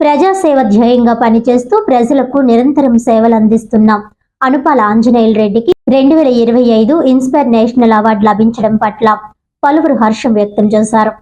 ప్రజాసేవ ధ్యేయంగా పనిచేస్తూ ప్రజలకు నిరంతరం సేవలు అందిస్తున్నాం. అనుపాల ఆంజనేయుల రెడ్డికి రెండు వేల ఇరవై ఐదు ఇన్స్పైర్ నేషనల్ అవార్డు లభించడం పట్ల పలువురు హర్షం వ్యక్తం చేశారు.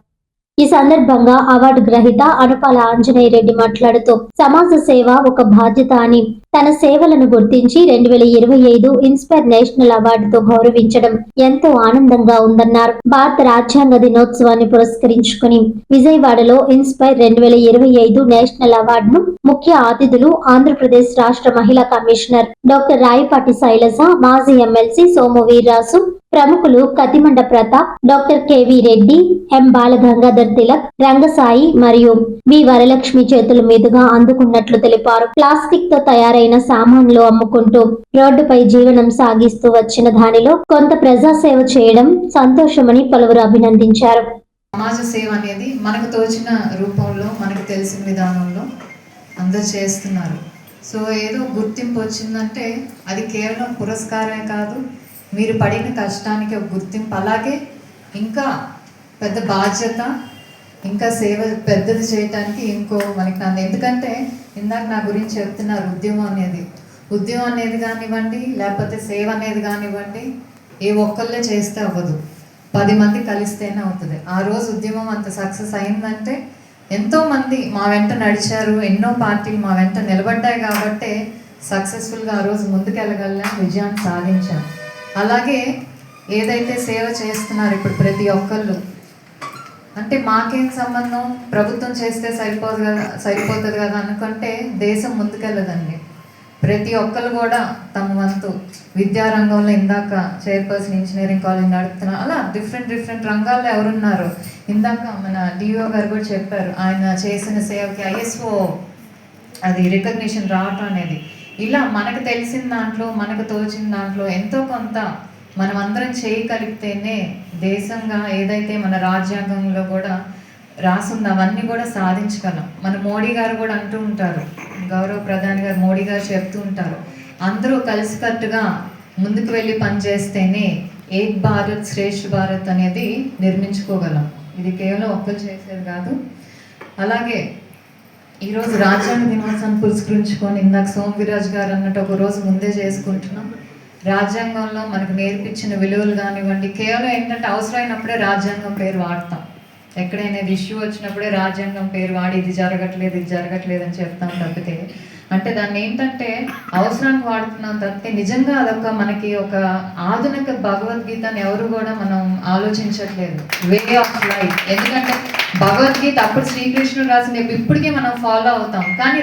ఈ సందర్భంగా అవార్డు గ్రహీత అనుపాల ఆంజనేయ రెడ్డి మాట్లాడుతూ సమాజ సేవ ఒక బాధ్యత అని. తన సేవలను గుర్తించి రెండు వేల ఇరవై ఐదు ఇన్స్పైర్ నేషనల్ అవార్డుతో గౌరవించడం ఎంతో ఆనందంగా ఉందన్నారు. భారత రాజ్యాంగ దినోత్సవాన్ని పురస్కరించుకుని విజయవాడలో ఇన్స్పైర్ రెండు వేల ఇరవై ఐదు నేషనల్ అవార్డును ముఖ్య అతిథులు ఆంధ్రప్రదేశ్ రాష్ట్ర మహిళా కమిషనర్ డాక్టర్ రాయపాటి శైలజ మాజీ ఎమ్మెల్సీ సోము వీర్రాసు ప్రముఖులు Kathimanda Pratap doctor KV Reddy M. Balagangadhar Tilak Rangasai మరియు వి. వరలక్ష్మి చేతుల మీదుగా అందుకున్నట్లు తెలిపారు. ప్లాస్టిక్తో తయారైన సామాన్లు అమ్ముకుంటూ రోడ్డుపై జీవనం సాగిస్తూ వచ్చిన దానిలో కొంత ప్రజాసేవ చేయడం సంతోషమని పలువురు అభినందించారు. సమాజ సేవ అనేది మనకు తోచిన రూపంలో మనకు తెలిసిన విధానంలో అందరు చేస్తున్నారు. సో ఏదో గుర్తింపు వచ్చిందంటే అది కేవలం పురస్కారమే కాదు మీరు పడిన కష్టానికి ఒక గుర్తింపు. అలాగే ఇంకా పెద్ద బాధ్యత ఇంకా సేవ పెద్దది చేయటానికి ఇంకో మనకి నన్ను ఎందుకంటే ఇందాక నా గురించి చెప్తున్నారు ఉద్యమం అనేది. ఉద్యమం అనేది కానివ్వండి లేకపోతే సేవ అనేది కానివ్వండి ఏ ఒక్కళ్ళే చేస్తే అవ్వదు. పది మంది కలిస్తేనే అవుతుంది. ఆ రోజు ఉద్యమం అంత సక్సెస్ అయిందంటే ఎంతో మంది మా వెంట నడిచారు ఎన్నో పార్టీలు మా వెంట నిలబడ్డాయి కాబట్టే సక్సెస్ఫుల్గా ఆ రోజు ముందుకెళ్ళగలం విజయాన్ని సాధించాం. అలాగే ఏదైతే సేవ చేస్తున్నారు ఇప్పుడు ప్రతి ఒక్కళ్ళు అంటే మాకేం సంబంధం? ప్రభుత్వం చేస్తే సరిపోదు కదా సరిపోతుంది కదా అనుకుంటే దేశం ముందుకెళ్ళదండి. ప్రతి ఒక్కరు కూడా తమ వంతు విద్యారంగంలో ఇందాక చైర్పర్సన్ ఇంజనీరింగ్ కాలేజ్ నడుపుతున్నారు అలా డిఫరెంట్ డిఫరెంట్ రంగాల్లో ఎవరున్నారు. ఇందాక మన డిఓ గారు కూడా చెప్పారు ఆయన చేసిన సేవకి ఐఎస్ఓ అది రికగ్నిషన్ రావటం అనేది. ఇలా మనకు తెలిసిన దాంట్లో మనకు తోచిన దాంట్లో ఎంతో కొంత మనం అందరం చేయగలిగితేనే దేశంగా ఏదైతే మన రాజ్యాంగంలో కూడా రాసుంది అవన్నీ కూడా సాధించగలం. మన మోడీ గారు కూడా అంటూ ఉంటారు. గౌరవ ప్రధాని గారు మోడీ గారు చెప్తూ ఉంటారు. అందరూ కలిసికట్టుగా ముందుకు వెళ్ళి పనిచేస్తేనే ఏక్ భారత్ శ్రేష్ఠ భారత్ అనేది నిర్మించుకోగలం. ఇది కేవలం ఒక్కరు చేసేది కాదు. అలాగే ఈరోజు రాజ్యాంగ దినోత్సవం పురస్కరించుకొని ఇందాక సోమవిరాజ్ గారు అన్నట్టు ఒక రోజు ముందే చేసుకుంటున్నాం. రాజ్యాంగంలో మనకు నేర్పించిన విలువలు కానివ్వండి కేవలం ఏంటంటే అవసరమైనప్పుడే రాజ్యాంగం పేరు వాడతాం. ఎక్కడైనా ఇష్యూ వచ్చినప్పుడే రాజ్యాంగం పేరు వాడి ఇది జరగట్లేదు ఇది జరగట్లేదు అని చెప్తాం తప్పితే. అంటే దాన్ని ఏంటంటే అవసరానికి వాడుతున్నాం తప్పితే నిజంగా అదొక మనకి ఒక ఆధునిక భగవద్గీతని ఎవరు కూడా మనం ఆలోచించట్లేదు. వే ఆఫ్ లైఫ్ ఎందుకంటే భగవద్గీత అప్పుడు శ్రీకృష్ణుడు రాసిన ఇప్పటికే మనం ఫాలో అవుతాం. కానీ